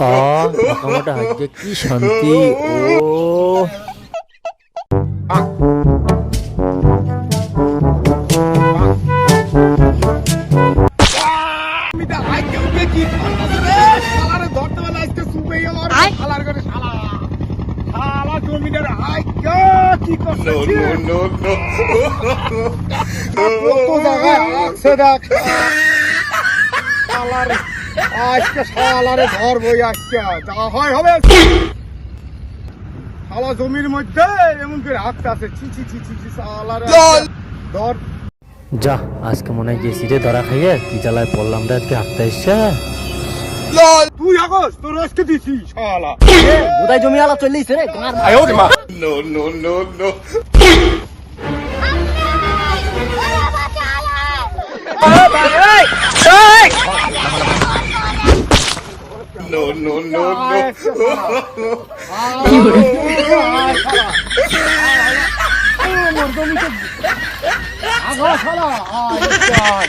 কাকামাটা আজকে কি শান্তি ও আজকে শালারে ধরবো আজকে যা হয় হবে শালা জমির মধ্যে এমন করে হাঁকতে আছে ছি ছি ছি ধর যা আজকে মনে হয় গেছি রে ধরা খাইয়ে কি জ্বালায় পড়লাম রে, আজকে হাঁটতে এসছে। তুই আগস তোর আজকে দিছি শালা। বোধহয় জমি আলা চলেছে রে গাঁর আগা শালা। আয়